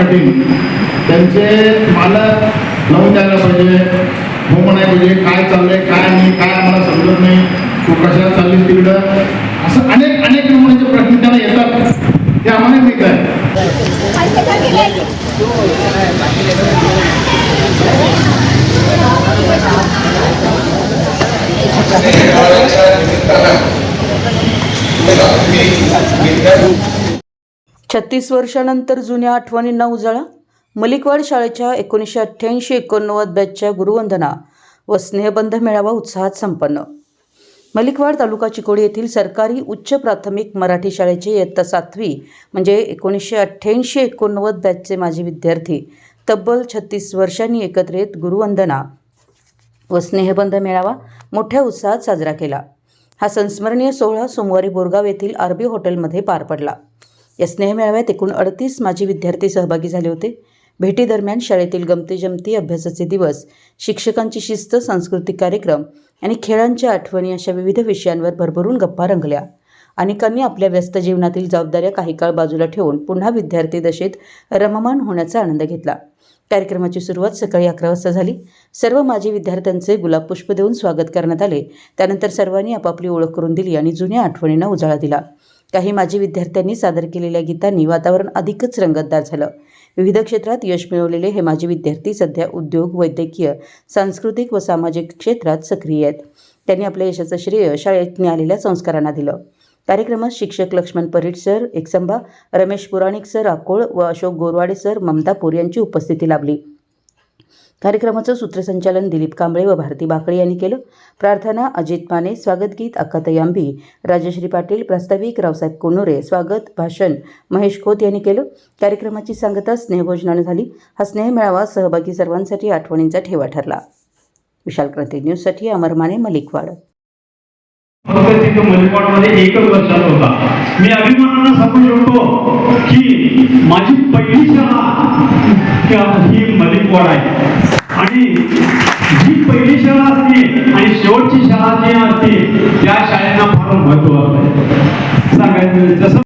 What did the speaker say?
Cutting त्यांचे मालक लावून द्यायला पाहिजे. हो म्हणायला पाहिजे काय चाललंय काय नाही काय आम्हाला समजत नाही. तू कशाला चालली तिकडं? असं अनेक अनेक नमुन्याचे प्रश्न त्यांना येतात. ते आम्हाला मी काय छत्तीस वर्षानंतर जुन्या आठवणींना उजाळा मलिकवाड शाळेच्या एकोणीसशे अठ्ठ्याऐंशी एकोणनव्वद बॅचच्या गुरुवंदना व स्नेहबंध मेळावा उत्साहात संपन्न. मलिकवाड तालुका चिकोडी येथील सरकारी उच्च प्राथमिक मराठी शाळेचे इयत्ता सातवी म्हणजे एकोणीसशे अठ्ठ्याऐंशी एकोणनव्वद बॅचचे माजी विद्यार्थी तब्बल छत्तीस वर्षांनी एकत्रित गुरुवंदना व स्नेहबंध मेळावा मोठ्या उत्साहात साजरा केला. हा संस्मरणीय सोहळा सोमवारी बोरगाव येथील आरबी हॉटेलमध्ये पार पडला. या स्नेहमेळाव्यात एकूण अडतीस माजी विद्यार्थी सहभागी झाले होते. भेटीदरम्यान शाळेतील गमती जमती अभ्यासाचे दिवस शिक्षकांची शिस्त सांस्कृतिक कार्यक्रम आणि खेळांच्या आठवणी अशा विविध विषयांवर भरभरून गप्पा रंगल्या. अनेकांनी आपल्या व्यस्त जीवनातील जबाबदाऱ्या काही काळ बाजूला ठेवून पुन्हा विद्यार्थी दशेत रममान होण्याचा आनंद घेतला. कार्यक्रमाची सुरुवात सकाळी अकरा वाजता झाली. सर्व माजी विद्यार्थ्यांचे गुलाब पुष्प देऊन स्वागत करण्यात आले. त्यानंतर सर्वांनी आपापली ओळख करून दिली आणि जुन्या आठवणींना उजाळा दिला. काही माजी विद्यार्थ्यांनी सादर केलेल्या गीतांनी वातावरण अधिकच रंगतदार झालं. विविध क्षेत्रात यश मिळवलेले हे माजी विद्यार्थी सध्या उद्योग वैद्यकीय सांस्कृतिक व सामाजिक क्षेत्रात सक्रिय आहेत. त्यांनी आपल्या यशाचं श्रेय शाळेत मिळालेल्या संस्कारांना दिलं. कार्यक्रमात शिक्षक लक्ष्मण परीट सर एकसंबा रमेश पुराणिक सर अकोळ व अशोक गोरवाडे सर ममतापूर यांची उपस्थिती लाभली. कार्यक्रमाचं सूत्रसंचालन दिलीप कांबळे व भारती बाकळे यांनी केलं. प्रार्थना अजित माने स्वागतगीत अक्काताई आंबी राजश्री पाटील प्रास्ताविक रावसाहेब कोनोरे स्वागत भाषण महेश खोत यांनी केलं. कार्यक्रमाची सांगता स्नेहभोजनानं झाली. हा स्नेहमेळावा सहभागी सर्वांसाठी आठवणींचा ठेवा ठरला. विशाल क्रांती न्यूजसाठी अमर माने मलिकवाड. मलिकवाडमध्ये एकच वर्षाचा होता. मी अभिमानानं सांगू शकतो की माझी पहिली शाळा ही मलिकवाड आहे. आणि जी पहिली शाळा असते आणि शेवटची शाळा जी असते त्या शाळेला फार महत्त्व असते सांगायचं जसं